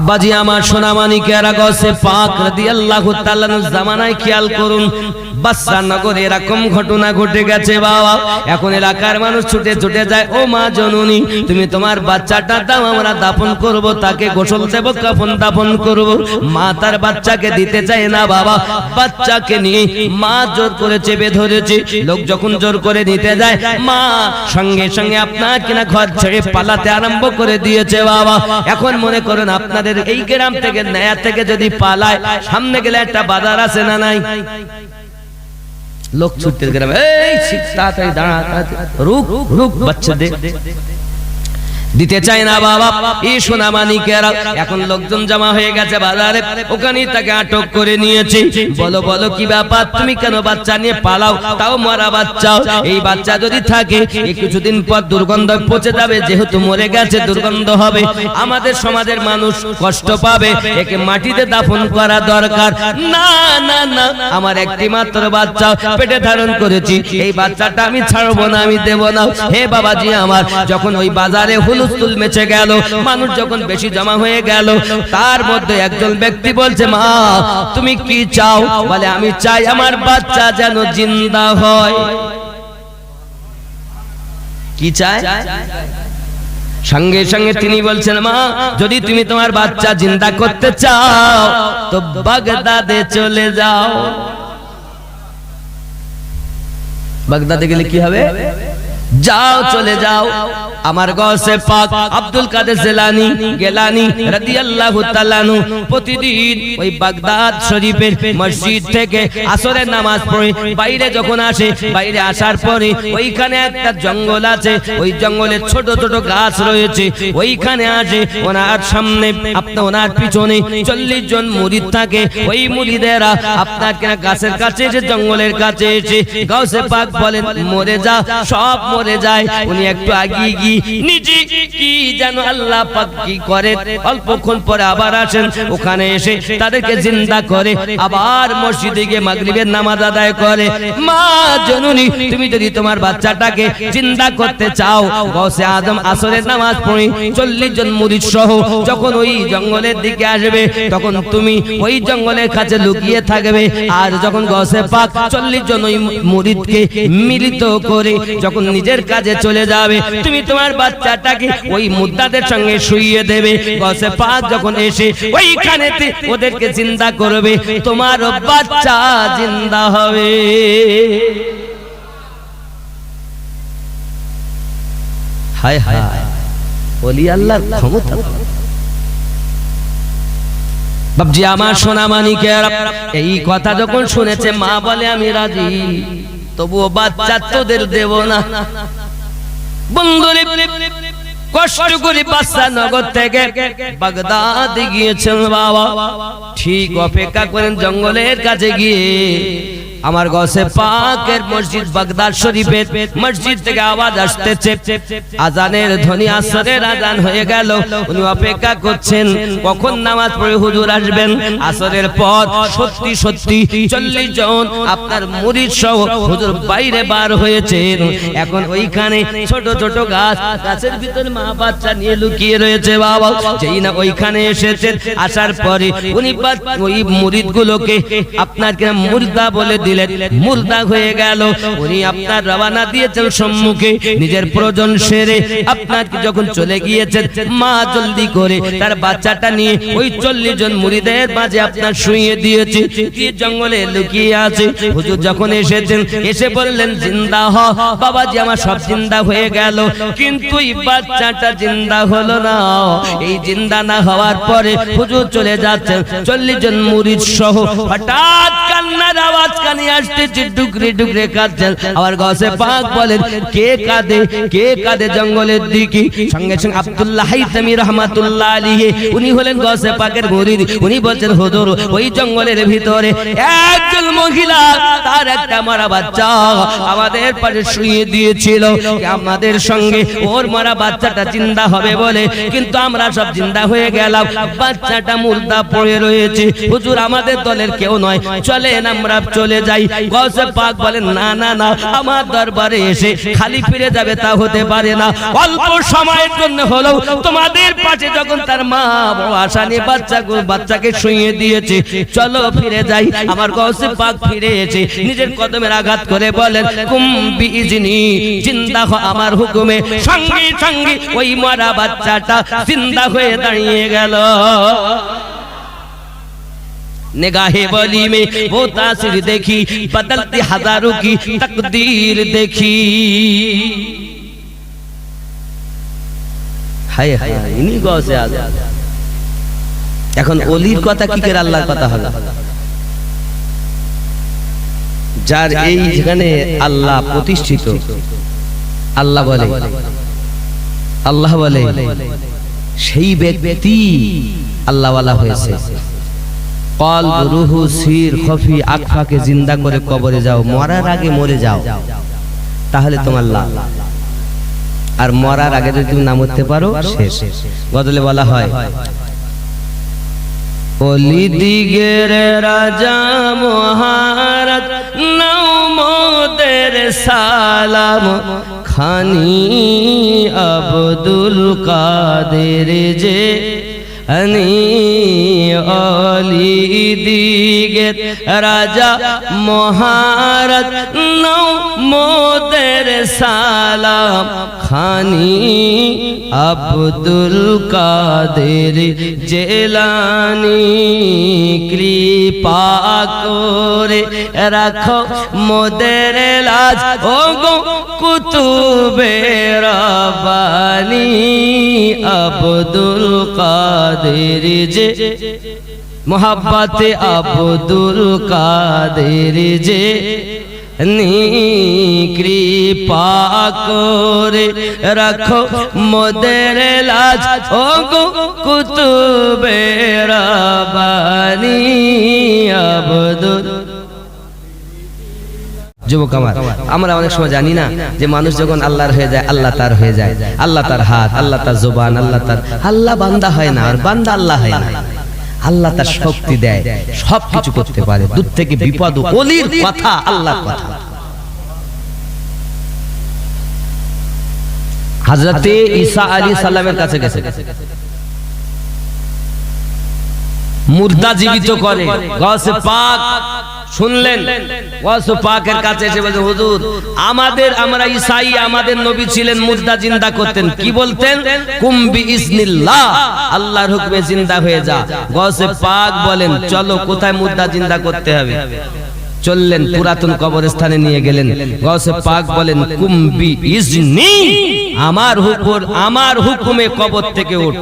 আব্বাজি, আমার সোনামানিকেরা গসে পাক রাদিয়াল্লাহু তাআলার জামানায় খেয়াল করুন, বাচ্চা নগরে এরকম ঘটনা ঘটে গেছে বাবা। এখন এলাকার মানুষ ছুটে ছুটে যায়, ও মা জননী, তুমি তোমার বাচ্চাটা দাও, আমরা দাফন করব, তাকে গোসল দেব, কাফন দাফন করব। মা তার বাচ্চাকে দিতে চায় না বাবা। বাচ্চাকে নিয়ে মা জোর করে চেপে ধরেছে। লোক যখন জোর করে যায়, মা সঙ্গে সঙ্গে ঘর ছেড়ে পালাতে আরম্ভ করে দিয়েছে বাবা। এখন মনে করুন আপনাদের এই গ্রাম থেকে নয়া থেকে যদি পালায়, সামনে গেলে একটা বাজার আছে না নাই লোক ছুটতে গ্রামে এই তাড়াতাড়ি দাঁড়া। রুক রুক, বাচ্চাদের দিতে চায় না বাবা। এই সোনা মানিকেরা এখন লোকজন জমা হয়ে গেছে বাজারে। ওখানেই তাকে আটক করে নিয়েছে। বলো বলো, কি ব্যাপার? তুমি কেন বাচ্চা নিয়ে পালাও? তাও মরা বাচ্চা। এই বাচ্চা যদি থাকে কিছুদিন পর দুর্গন্ধ পচে যাবে। যেহেতু মরে গেছে, দুর্গন্ধ হবে। আমাদের সমাজের মানুষ কষ্ট পাবে। একে মাটিতে দাফন করা দরকার। না না না, আমার একটি মাত্র বাচ্চা পেটে ধারণ করেছি। এই বাচ্চাটা আমি ছাড়বো না, আমি দেব না। হে বাবাজি আমার, যখন ওই বাজারে হুলুস্থুল মেচে গেল। মানুষ যখন বেশি জমা হয়ে গেল, তার মধ্যে একজন ব্যক্তি বলছে, মা, তুমি কি চাও? বলে, আমি চাই আমার বাচ্চা যেন জিন্দা হয়। কি চায়? সঙ্গে সঙ্গে তিনি বলছেন, মা, যদি তুমি তোমার বাচ্চা জিন্দা করতে চাও, তো বাগদাদে চলে যাও। বাগদাদে গেলে কি হবে? যাও, চলে যাও। আমার গসে পাক আব্দুল কাদের জেলানি, গেলানি, রাদিয়াল্লাহু তাআলা আনহু, প্রতিদিন ওই বাগদাদ শরীফের মসজিদ থেকে আসরের নামাজ পড়ে। বাইরে যখন আসে, বাইরে আসার পরে ওইখানে একটা জঙ্গল আছে, ওই জঙ্গলে ছোট ছোট গাছ রয়েছে। ওইখানে আসে, ওনার সামনে আপনার ওনার পিছনে চল্লিশ জন মুরিদ থাকে। ওই মুরিদেরা আপনার কেনা গাছের কাছে এসে, জঙ্গলের কাছে এসে গাছে পাক বলেন, মরে যা, সব মরে যায়, উনি একটু আগিয়ে গিয়ে, নিজে কি যেন আল্লাহ পাক কি করে? অল্পক্ষণ পরে আবার আসেন, ওখানে এসে তাদেরকে জিন্দা করে, আবার মসজিদে গিয়ে মাগরিবের নামাজ আদায় করে। মা জননী, তুমি যদি তোমার বাচ্চাটাকে জিন্দা করতে চাও গৌসে আদম আসরের নামাজ পড়ি, চল্লিশ জন মুরিদ সহ যখন ওই জঙ্গলের দিকে আসবে, তখন তুমি ওই জঙ্গলের কাছে লুকিয়ে থাকবে। আর যখন গসে পাক, চল্লিশ জন ওই মুরিদকে মিলিত করে, যখন নিজের কাজে চলে যাবে। তুমি তোমার বাচ্চাটাকে ওই মুদ্দাদের সঙ্গে শুইয়ে দেবে। গসে পাক যখন এসে ওইখানে ওদেরকে চিন্তা করবে, তোমার বাচ্চা জিন্দা হবে। হায় হায় বলি আমার এই কথা যখন শুনেছে, মা বলে, আমি রাজি। তবুও বাচ্চা তোদের দেব না। বন্ধুরে, কষ্ট করে বাচ্চা নগর থেকে বাগদাদ গিয়েছেন বাবা। ঠিক অপেক্ষা করেন জঙ্গলের কাছে গিয়ে। আমার গসে পাকের মসজিদ বাগদাদ শরীফের মসজিদ থেকে আওয়াজ আসতেছে। আজানের ধ্বনি আসরের আজান হয়ে গেল। উনি অপেক্ষা করছেন, কখন নামাজ পড়ে হুজুর আসবেন? আসরের পর সত্যি সত্যি চল্লিশ জন আপনার মুরিদ সহ হুজুর বাইরে বার হয়েছেন। এখন ওইখানে ছোট ছোট গাছ, গাছের ভিতরে মা বাচ্চা নিয়ে লুকিয়ে রয়েছে বাবা। যেই না ওইখানে এসেছেন, আসার পরে উনি ওই মুরিদ গুলোকে আপনার কিনা মুর্দা বলে দিলেন। মুর্দা হয়ে গেল। উনি আপনার রওনা দিয়েছেন সম্মুখে। নিজের প্রয়োজন সেরে আপনার যখন চলে গিয়েছেন, মা জলদি করে তার বাচ্চাটা নিয়ে ওই চল্লিশ জন মুরিদের মাঝে আপনার শুয়ে দিয়েছে। দিয়ে জঙ্গলে লুকিয়ে আছে। হুজুর যখন এসেছেন, এসে বললেন, জিন্দা হ, বাবাজি আমার সব জিন্দা হয়ে গেল। কিন্তু এই বাচ্চাটা জিন্দা হলো না। এই জিন্দা না হওয়ার পরে হুজুর চলে যাচ্ছেন। চল্লিশ জন মুরিদ সহ হঠাৎ কান্নার আওয়াজ কানে ডুকরে কাঁদছেন। গসে পাক বলেন, কে কাঁদে? কে কাঁদে জঙ্গলের দিকে? সঙ্গে সঙ্গে আব্দুল্লাহ হাইতামি রহমাতুল্লাহ আলিহি উনি হলেন গসে পাকের উনি বলছেন ওই জঙ্গলের ভিতরে একজন মহিলা, তার একটা মারা বাচ্চা আমাদের পাশে শুয়ে দিয়েছিল। আমাদের সঙ্গে ওর মারা বাচ্চাটা চিন্তা হবে বলে কিন্তু আমরা সব চিন্তা হয়ে গেলাম। বাচ্চাটা মুর্দা পড়ে রয়েছে। হুজুর, আমাদের দলের কেউ নয়। চলেন, আমরা চলে যাই গৌসে পাক বলেন, না না না, আমার দরবারে এসে খালি ফিরে যাবে তা হতে পারে না। অল্প সময়ের জন্য হলেও তোমাদের পাশে যখন তার মা আশা নিয়ে বাচ্চা বাচ্চাকে শুইয়ে দিয়েছে, চলো ফিরে যাই। আমার গৌসে পাক ফিরে এসে নিজের কদমের আঘাত করে বলেন কুম্বি ইজনি জিন্দা হ আমার হুকুমে। সঙ্গে সঙ্গে ওই মরা বাচ্চাটা জিন্দা হয়ে দাঁড়িয়ে গেল। निगाहे बोली में वो तासिर देखी बदलती हजारों की तकदीर देखी হায় হায় ইনি গসে আজ এখন অলির কথা কি করে আল্লাহর কথা হলো যার এই যেখানে আল্লাহ প্রতিষ্ঠিত আল্লাহ বলে আল্লাহ বলে সেই ব্যক্তি আল্লাহওয়ালা হয়েছে কলব রুহু সির খফি, আকফাকে জিন্দা করে কবরে যাও, মরার আগে মরে যাও। তাহলে তোমার লাভ। আর মরার আগে যদি তুমি না মরতে পারো, শেষ। গজলে বলা হয় অলি দিগের রাজা মহারাজ, নাও মোদের সালাম। খানি আব্দুল কাদের যে অলি দিগের রাজা মহারাজ নৌ মোদের সালাম। খানি আব্দুল কাদের জেলানি কৃপা করে রাখো মোদের লাজ। ও গো কুতুবে রবানি আব্দুল কাদের যে। মোহাব্বতে আব্দুল কাদের যে। কৃপা করে রাখো মোদের লাজ। ও গো কুতুবে রবানি আব্দুল যুবক আমার, আমরা অনেক সময় জানি না যে মানুষ যখন আল্লাহর হয়ে যায়, আল্লাহ তার হয়ে যায়। আল্লাহ তার হাত, আল্লাহ তার জোবান, আল্লাহ তার আল্লাহ বান্দা হয় না, আর বান্দা আল্লাহ হয় না। আল্লাহ তার শক্তি দেয় সব কিছু করতে পারে। দূর থেকে বিপদ অলির কথা, আল্লাহর কথা। হাজরতে ঈসা আলী সাল্লামের কাছে গেছে। মুর্দা জীবিত করে, গসে পাক শুনলেন? ওয়াসু পাকের কাছে এসে বলছে, হুজুর, আমাদের, আমরা ইসাই আমাদের নবী ছিলেন, মুর্দা জিন্দা করতেন। কি বলতেন? কুম্বি ইসনিল্লাহ আল্লাহর হুকমে জিন্দা হয়ে যা। গসে পাক বলেন, চলো, কোথায় মুর্দা জিন্দা করতে হবে? চললেন, পুরাতন কবরস্থানে নিয়ে গেলেন। গসে পাক বলেন কুম্বি ইসনি আমার হুকুর আমার হুকুমে কবর থেকে উঠ।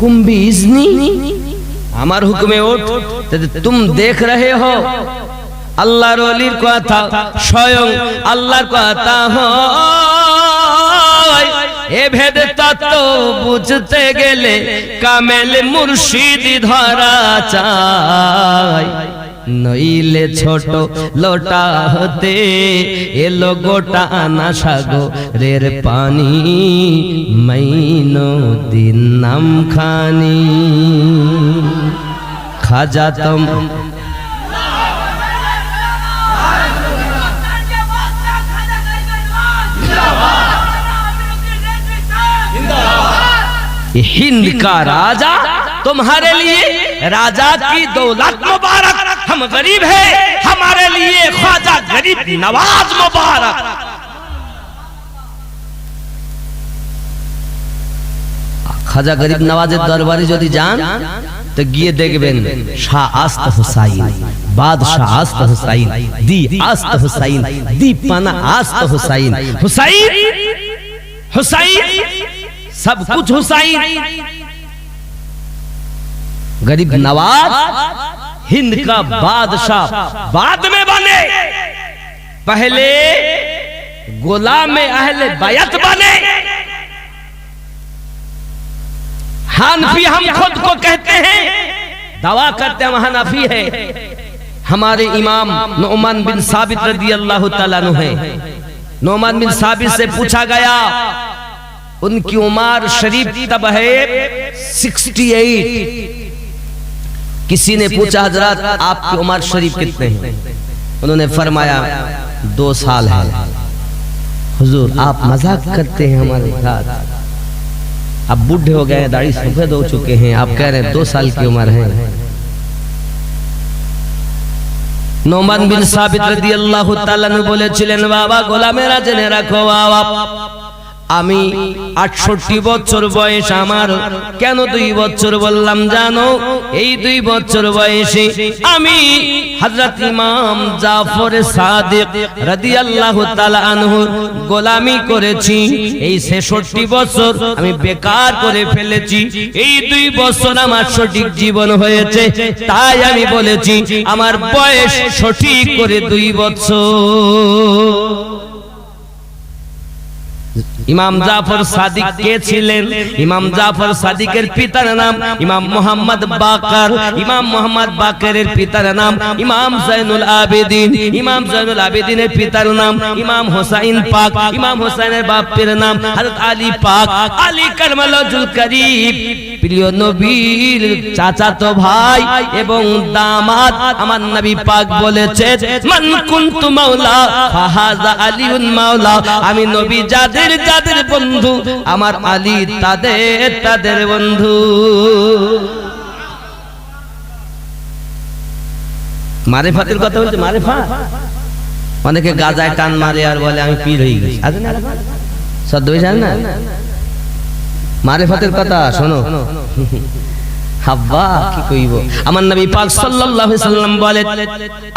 কুম্বি ইসনি আমার হুকুমে ওঠ। তুম দেখ রে হো। আল্লাহর অলির কথা স্বয়ং আল্লাহর কথা হয়। এ ভেদ তত্ত্ব বুঝতে গেলে কামেল মুর্শিদ ধরা চাই। নইলে ছোট লোটা হতে এলো গোটা আনা সাগরের পানি মাইনো দিন নাম খানি খাজা তম हिंद का राजा तुम्हारे लिए राजा की दौलत मुबारक ہم غریب ہیں ہمارے لیے خواجہ غریب نواز مبارک۔ خواجہ غریব نوازের দরবারে যদি যান তো গিয়ে দেখবেন শাহ আস্ত হুসাইন বাদশাহ آست হুসাইন دی آست হুসাইন دی پانا آست হুসাইন? হুসাইন? حسین سب کچھ حسین غریب نواز ہند کا بادشاہ بعد میں بنے۔ پہلے غلام اہل بیت بنے۔ حانفی ہم خود کو کہتے ہیں۔ دعویٰ کرتے ہیں وہ نافی ہے ہمارے امام نعمان بن ثابت رضی اللہ تعالیٰ عنہ ہے نعمان بن ثابت سے پوچھا گیا ان کی عمر شریف تب ہے۔ سکسٹی ایٹ۔ کسی نے پوچھا حضرات آپ کی عمر شریف کتنے ہیں؟ انہوں نے فرمایا دو سال ہے۔ حضور آپ مزاق کرتے ہیں ہمارے ساتھ۔ اب بڈھے ہو گئے داڑھی سفید ہو چکے ہیں۔ آپ کہہ رہے ہیں دو سال کی عمر ہے۔ نومن بن ثابت رضی اللہ تعالیٰ نے بولے چلین بابا گولا میرا جنے رکھو بابا আমি আটষট্টি বছর বয়স আমার। কেন দুই বছর বললাম জানো? এই দুই বছর বয়সে আমি হযরত ইমাম জাফর সাদিক রাদিয়াল্লাহু তাআলা আনহু গোলামি করেছি। এই 66 বছর আমি বেকার করে ফেলেছি। এই দুই বছর আমার সঠিক জীবন হয়েছে। তাই আমি বলেছি, আমার বয়স সঠিক করে দুই বছর। ইমাম জাফর সাদিক কে ছিলেন? ইমাম জাফর সাদিকের পিতার নাম ইমাম মোহাম্মদ বাকার। ইমাম মোহাম্মদ বাকারের পিতার নাম ইমাম জাইনুল আবেদিন। ইমাম জাইনুল আবেদিনের পিতার নাম ইমাম হোসাইন পাক। ইমাম হোসাইনের বাপের নাম হযরত আলী পাক। আলী কারমালুল করিম। প্রিয় নবীর চাচাতো ভাই এবং দামাত, আমার নবী পাক বলেছে, মান কুনতু মাওলা, ফাহাজা আলিউন মাওলা। আমি নবী যাদের যাদের বন্ধু, আমার আলী তাদের তাদের বন্ধু। মারেফাতের কথা বলছে মারেফা অনেকে গাজায় টান মারে আর বলে, আমি পীর হয়ে গেছি। আছে না সদ্য জান না? মারেফাতের কথা শোনো। হাব্বা কি কইব? আমার নবী পাক সাল্লাল্লাহু আলাইহি সাল্লাম বলে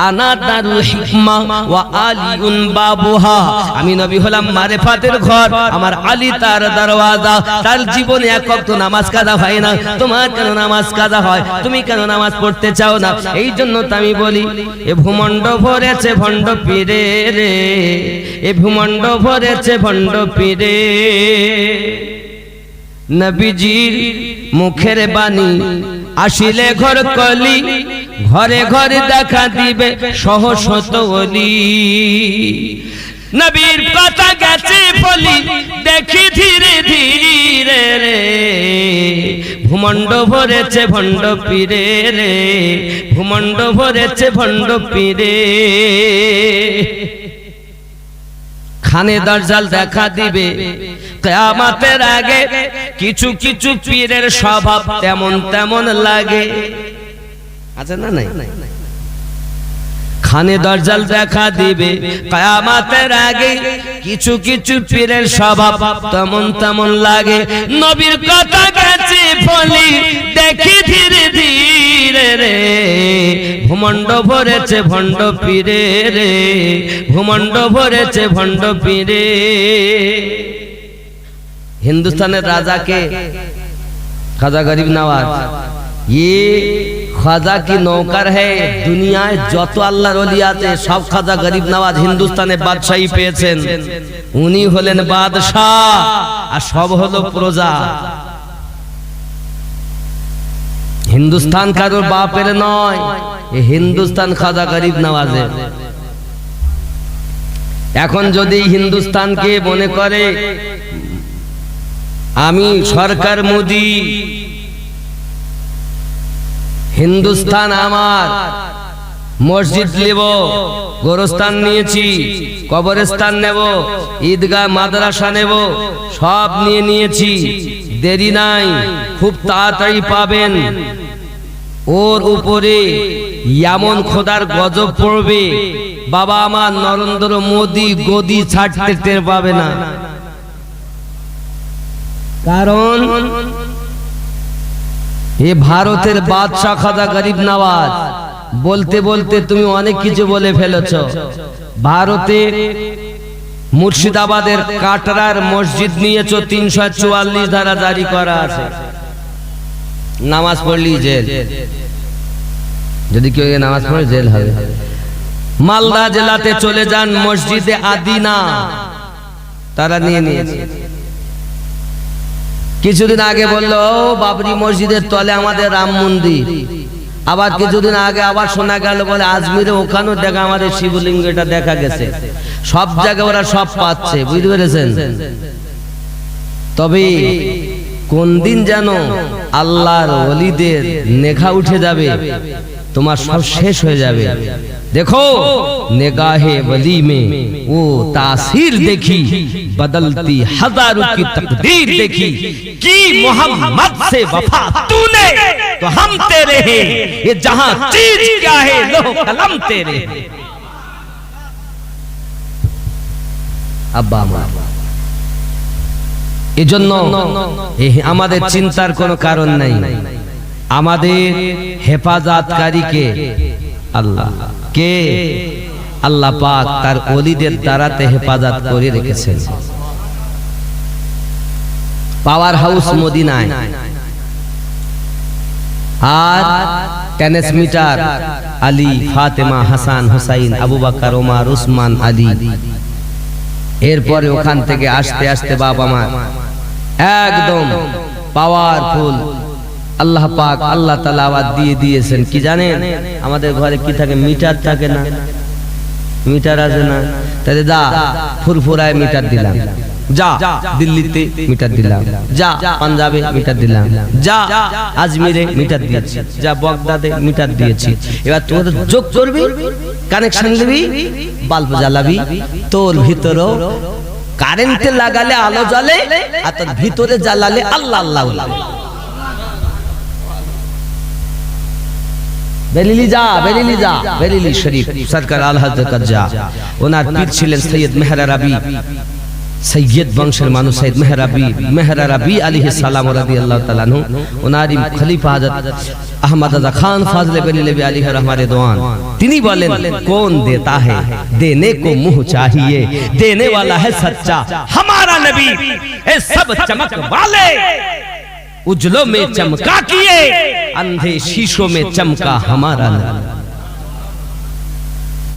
আনা দারুল হিকমা ওয়া আলিউন বাবুহা। আমি নবী হলাম মারেফাতের ঘর আমার আলী তার দরওয়াজা। তার জীবনে এক ওয়াক্ত নামাজ কাজা হয় না। তোমার কেন নামাজ কাজা হয়? তুমি কেন নামাজ পড়তে চাও না? এই জন্য তো আমি বলি এ ভূমণ্ড ভরেছে ভণ্ড পীরে রে এ ভূমণ্ড ভরেছে ভণ্ড পীরে। নবীজির মুখের বাণী, আসিলে ঘর কলি, ঘরে ঘরে দেখা দিবে সহসত বলি নবীর কথা গেছে বলি দেখি ধীরে ধীরে রে। ভূমণ্ড ভরেছে ভণ্ড পীরে রে ভূমণ্ড ভরেছে ভণ্ড পীরে। খানে দরজাল দেখা দিবে। কেয়ামাতের আগে কিছু কিছু পীরের স্বভাব তেমন তেমন লাগে। আছে না নাই? খানে দরজাল দেখা দিবে। কায়ামাতের আগে কিছু কিছু পীরের স্বভাব তেমন তেমন লাগে। নবীর কথা গেছে বলি, দেখি ধীরে ধীরে রে। ভূমণ্ড ভরেছে ভণ্ড পীরে রে। ভূমণ্ড ভরেছে ভণ্ড পীরে। হিন্দুস্তানের রাজাকে খাজা গরিব নওয়াজ। ये খাজা কি নৌকার হে? দুনিয়ায় যত আল্লাহর ওলি আছে, সব খাজা গরিব নওয়াজ হিন্দুস্তানে বাদশাহী পেয়েছেন। উনি হলেন বাদশাহ, আর সব হলো প্রজা। হিন্দুস্তান কারোর বাপের নয়, এ হিন্দুস্তান খাজা গরিব নওয়াজের। এখন যদি হিন্দুস্তানকে মনে করে, আমি সরকার মোদি হিন্দুস্তান আমার। মসজিদ নেব, গোরস্থান নিয়েছি, কবরস্থান নেব, ঈদগাহ মাদ্রাসা নেব, সব নিয়ে নিয়েছি। দেরি নাই, খুব তাড়াতাড়ি পাবেন। ওর উপরে এমন খোদার গজব পড়বে। বাবা আমার নরেন্দ্র মোদি গদি ছাড়তে টের পাবে না। কারণ এ ভারতের বাদশাহ খাজা গরিব নওয়াজ, বলতে বলতে তুমি অনেক কিছু বলে ফেলেছ। ভারতে মুর্শিদাবাদের কাটরার মসজিদ নিয়েছ, তিনশো চুয়াল্লিশ ধারা জারি করা আছে। নামাজ পড়লি জেল। যদি কেউ নামাজ পড়ে, জেল হবে। মালদা জেলাতে চলে যান মসজিদে আদিনা। তারা নিয়ে নিয়েছে। কিছুদিন আগে বলল বাবরি মসজিদের তলে আমাদের রাম মন্দির। আবার কিছুদিন আগে আবার শোনা গেল, বলে, আজমিরে ওখানেও দেখা আমাদের শিবলিঙ্গ, এটা দেখা গেছে। সব জায়গায় ওরা সব পাচ্ছে, বুঝতে পেরেছেন? তবে کون কোন দিন যেন আল্লাহর অলিদের নেঘা উঠে যাবে، তোমার সব শেষ হয়ে যাবে। دیکھو نگاہ ولی میں وہ تاثیر دیکھی بدلتی ہزاروں کی تقدیر دیکھی کی محمد سے وفا تو نے تو ہم تیرے ہیں، یہ جہاں چیز کیا ہے لو کلم تیرے ہیں۔ اب بابا بابا এজন্য আমাদের চিন্তার কোনো কারণ নাই। আমাদের হেফাজতকারীকে আল্লাহ, কে? আল্লাহ পাক তার অলিদের দ্বারাতে হেফাজত করে রেখেছেন। পাওয়ার হাউস মদিনায়। আর transmitter Ali, Fatima, Hasan, Hussain, Abu Bakr, Omar, Usman, Ali. এরপরে ওখান থেকে আসতে আসতে বাবা মা একদম পাওয়ারফুল আল্লাহ পাক আল্লাহ তালা আবার দিয়ে দিয়েছেন। কি জানেন? আমাদের ঘরে কি থাকে? মিটার থাকে না। মিটার আছে না। তাহলে দা ফুরফুরায় মিটার দিলাম। যা, দিল্লিতে মিটার দিলাম। যা, পাঞ্জাবে মিটার দিলাম। যা, আজমিরে মিটার দিয়েছি। যা, বগদাদে মিটার দিয়েছি। এবার তোর যোগ করবি কানেকশন দিবি বাল্ব জ্বালাবি, তোর ভিতরও কারেন্টে লাগালে আলো জ্বলে আর তার ভিতরে জ্বালালে আল্লাহ আল্লাহ বেরিলি যা বেরিলি যা বেরিলি শরীফ। সরকার আল যা ওনার পীর ছিলেন সৈয়দ মেহরা রাবি। সৈয়দ বংশের মানুষ সৈয়দ মেহরাবি মেহরাবি আলী সালাম রাদি আল্লাহ তালানু ওনারি خلیف حضرت احمد عزا خان فاضل بن লেবি علیہ রহমারে দোয়ান تینی والن کون دیتا ہے؟ دینے کو منہ چاہیے، دینے والا ہے سچا۔ ہمارا نبی اے سب چمک والے۔ اجلوں میں چمکا کیے، اندھے شیشوں میں چمکا ہمارا نبی۔